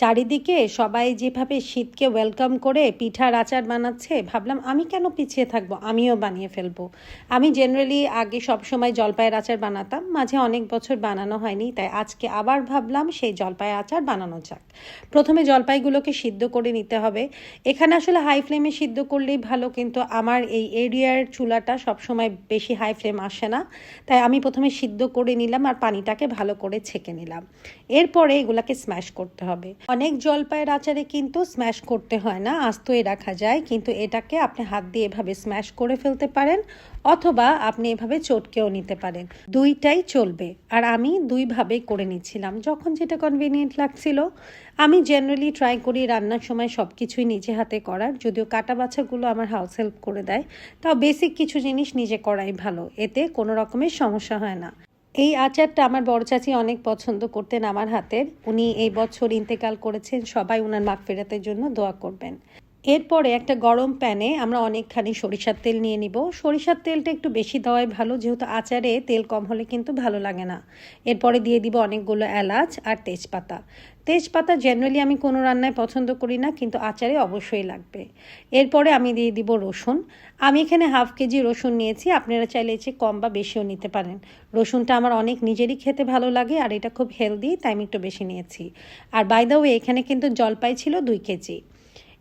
চারিদিকে সবাই যেভাবে শীতকে ওয়েলকাম করে পিঠার আচার বানাচ্ছে, ভাবলাম আমি কেন পিছিয়ে থাকব? আমিও বানিয়ে ফেলব। আমি জেনারেলি আগে সবসময় জলপাইয়ের আচার বানাতাম, মাঝে অনেক বছর বানানো হয়নি, তাই আজকে আবার ভাবলাম সেই জলপাইয়ের আচার বানানো যাক। প্রথমে জলপাইগুলোকে সিদ্ধ করে নিতে হবে। এখানে আসলে হাই ফ্লেমে সিদ্ধ করলেই ভালো, কিন্তু আমার এই এরিয়ার চুলাটা সবসময় বেশি হাই ফ্লেম আসে না, তাই আমি প্রথমে সিদ্ধ করে নিলাম আর পানিটাকে ভালো করে ছেঁকে নিলাম। এরপরে এগুলাকে স্ম্যাশ করতে হবে। অনেক জলপাইয়ের আচারে কিন্তু স্ম্যাশ করতে হয় না, আস্তই রাখা যায়, কিন্তু এটাকে আপনি হাত দিয়ে এভাবে স্ম্যাশ করে ফেলতে পারেন, অথবা আপনি এভাবে চটকেও নিতে পারেন। দুইটাই চলবে। আর আমি দুইভাবে করে নিচ্ছিলাম। যখন যেটা কনভিনিয়েন্ট লাগছিল, আমি জেনারেলি ট্রাই করি রান্নার সময় সব কিছুই নিজে হাতে করার, যদিও কাটা বাছাগুলো আমার হাউস হেল্প করে দেয়। তাও বেসিক কিছু জিনিস নিজে করাই ভালো। এতে কোনো রকমের সমস্যা হয় না। এই আচারটা আমার বড় চাচি অনেক পছন্দ করতেন আমার হাতের উনি এই বছর ইন্তেকাল করেছেন, সবাই ওনার মাগ ফেরাতের জন্য দোয়া করবেন। এরপরে একটা গরম প্যানে আমরা অনেকখানি সরিষার তেল নিয়ে নিব। সরিষার তেলটা একটু বেশি দেওয়াই ভালো, যেহেতু আচারে তেল কম হলে কিন্তু ভালো লাগে না। এরপরে দিয়ে দিব অনেকগুলো এলাচ আর তেজপাতা। তেজপাতা জেনারেলি আমি কোনো রান্নায় পছন্দ করি না, কিন্তু আচারে অবশ্যই লাগবে। এরপরে আমি দিয়ে দিব রসুন। আমি এখানে হাফ কেজি রসুন নিয়েছি, আপনারা চাইলে এসে কম বা বেশিও নিতে পারেন। রসুনটা আমার অনেক নিজেরই খেতে ভালো লাগে আর এটা খুব হেলদি তাই আমি একটু বেশি নিয়েছি। আর বাই ওয়ে এখানে কিন্তু জলপাই ছিল দুই কেজি।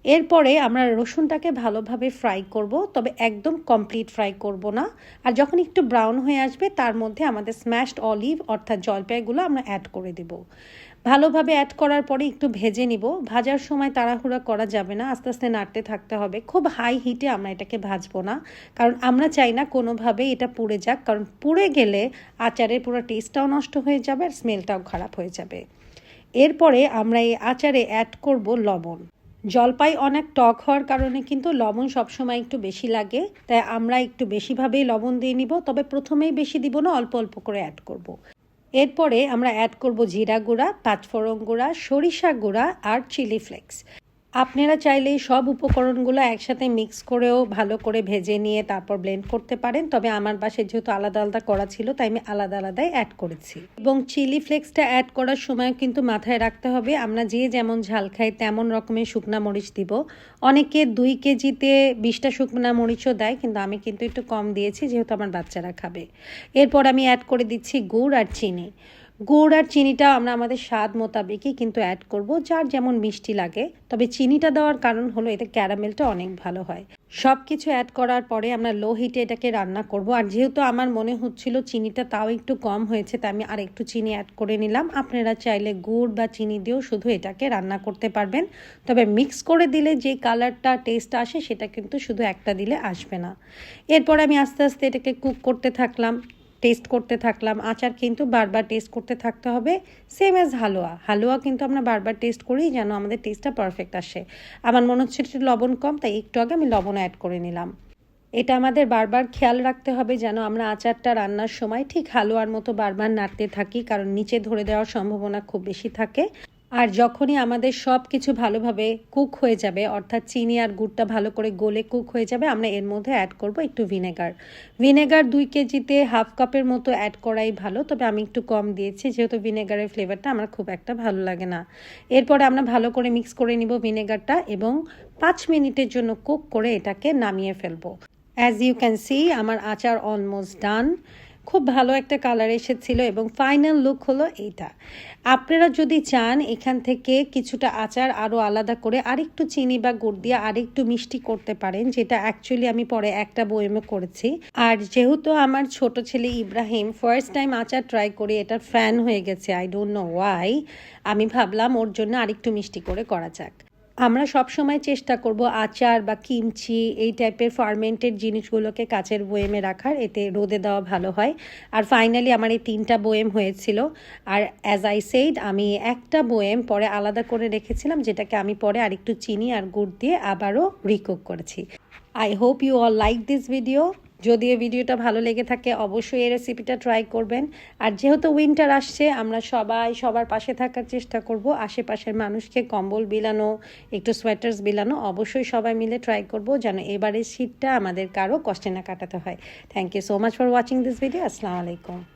এরপরে আমরা রসুনটাকে ভালোভাবে ফ্রাই করব, তবে একদম কমপ্লিট ফ্রাই করব না। আর যখন একটু ব্রাউন হয়ে আসবে, তার মধ্যে আমাদের স্ম্যাশড অলিভ অর্থাৎ জলপাইগুলো আমরা অ্যাড করে দেব। ভালোভাবে অ্যাড করার পরে একটু ভেজে নিব। ভাজার সময় তাড়াহুড়া করা যাবে না, আস্তে আস্তে নাড়তে থাকতে হবে। খুব হাই হিটে আমরা এটাকে ভাজবো না, কারণ আমরা চাই না কোনোভাবে এটা পুড়ে যাক, কারণ পুড়ে গেলে আচারের পুরো টেস্টটাও নষ্ট হয়ে যাবে আর স্মেলটাও খারাপ হয়ে যাবে। এরপরে আমরা এই আচারে অ্যাড করব লবণ। জলপাই অনেক টক হওয়ার কারণে কিন্তু লবণ সবসময় একটু বেশি লাগে, তাই আমরা একটু বেশিভাবেই লবণ দিয়ে নিব, তবে প্রথমেই বেশি দিব না, অল্প অল্প করে অ্যাড করব। এরপরে আমরা অ্যাড করব জিরা গুঁড়া, পাঁচফোড়ন গুঁড়া, সরিষা গুঁড়া আর চিলি ফ্লেক্স আপনারা চাইলে সব উপকরণগুলো একসাথে মিক্স করেও ভালো করে ভেজে নিয়ে তারপর ব্লেন্ড করতে পারেন। তবে আমার বাসায় যেহেতু আলাদা আলাদা করা ছিল, তাই আমি আলাদা আলাদাই অ্যাড করেছি। এবং চিলি ফ্লেক্সটা অ্যাড করার সময় কিন্তু মাথায় রাখতে হবে। আমরা যে যেমন ঝাল খাই, তেমন রকমের শুকনা মরিচ দিব। অনেকে দুই কেজিতে বিশটা শুকনা মরিচও দেয়, কিন্তু আমি কিন্তু একটু কম দিয়েছি, যেহেতু আমার বাচ্চারা খাবে। এরপর আমি অ্যাড করে দিচ্ছি গুড় আর চিনি। গুড় আর চিনিটা আমরা আমাদের স্বাদ মোতাবেকই কিন্তু অ্যাড করব, যার যেমন মিষ্টি লাগে। তবে চিনিটা দেওয়ার কারণ হলো এতে ক্যারামেলটা অনেক ভালো হয়। সব কিছু অ্যাড করার পরে আমরা লো হিটে এটাকে রান্না করব। আর যেহেতু আমার মনে হচ্ছিল চিনিটা তাও একটু কম হয়েছে, তাই আমি আর একটু চিনি অ্যাড করে নিলাম। আপনারা চাইলে গুড় বা চিনি দিয়েও শুধু এটাকে রান্না করতে পারবেন। তবে মিক্স করে দিলে যে কালারটা টেস্ট আসে, সেটা কিন্তু শুধু একটা দিলে আসবে না। এরপর আমি আস্তে আস্তে এটাকে কুক করতে থাকলাম। টেস্ট করতে থাকলাম। আচার কিন্তু বারবার টেস্ট করতে থাকতে হবে। সেম অ্যাজ হালুয়া। হালুয়া কিন্তু আমরা বারবার টেস্ট করি যেন আমাদের টেস্টটা পারফেক্ট আসে। আমার মনে হচ্ছে একটু লবণ কম, তাই একটু আগে আমি লবণ অ্যাড করে নিলাম। এটা আমাদের বারবার খেয়াল রাখতে হবে যেন আমরা আচারটা রান্নার সময় ঠিক হালুয়ার মতো বারবার নাড়তে থাকি, কারণ নিচে ধরে দেওয়ার সম্ভাবনা খুব বেশি থাকে। আর যখনই আমাদের সব কিছু ভালোভাবে কুক হয়ে যাবে, অর্থাৎ চিনি আর গুড়টা ভালো করে গলে কুক হয়ে যাবে, আমরা এর মধ্যে অ্যাড করব একটু ভিনেগার ভিনেগার দুই কেজিতে হাফ কাপের মতো অ্যাড করাই ভালো, তবে আমি একটু কম দিয়েছি, যেহেতু ভিনেগারের ফ্লেভারটা আমার খুব একটা ভালো লাগে না। এরপরে আমরা ভালো করে মিক্স করে নিব ভিনেগারটা এবং পাঁচ মিনিটের জন্য কুক করে এটাকে নামিয়ে ফেলব। অ্যাজ ইউ ক্যান সি আমার আচার অলমোস্ট ডান খুব ভালো একটা কালার এসেছিল এবং ফাইনাল লুক হলো এইটা। আপনারা যদি চান এখান থেকে কিছুটা আচার আরও আলাদা করে আরেকটু চিনি বা গুড় দিয়ে আরেকটু মিষ্টি করতে পারেন, যেটা অ্যাকচুয়ালি আমি পরে একটা বয়েমে করেছি। আর যেহেতু আমার ছোট ছেলে ইব্রাহিম ফার্স্ট টাইম আচার ট্রাই করে এটার ফ্যান হয়ে গেছে আই ডোন্ট নো ওয়াই আমি ভাবলাম ওর জন্য আরেকটু মিষ্টি করে করা যাক। আমরা সব সময় চেষ্টা করব আচার বা কিমচি, এই টাইপের ফার্মেন্টেড জিনিসগুলোকে কাচের বয়েমে রাখার, এতে রোদে দেওয়া ভালো হয়। আর ফাইনালি আমার এই তিনটা বয়েম হয়েছিল। আর অ্যাজ আই সেইড আমি একটা বয়েম পরে আলাদা করে রেখেছিলাম, যেটাকে আমি পরে আরেকটু চিনি আর গুড় দিয়ে আবারও রিকুক করেছি। I hope you all like this video যদি এই ভিডিওটা ভালো লেগে থাকে, অবশ্যই এই রেসিপিটা ট্রাই করবেন। আর যেহেতু উইন্টার আসছে, আমরা সবাই সবার পাশে থাকার চেষ্টা করব। আশেপাশের মানুষকে কম্বল বিলানো, একটু সোয়েটার্স বিলানো, অবশ্যই সবাই মিলে ট্রাই করব যেন এবারের শীতটা আমাদের কারও কষ্টে না কাটাতে হয়। Thank you so much for watching this video আসসালামু আলাইকুম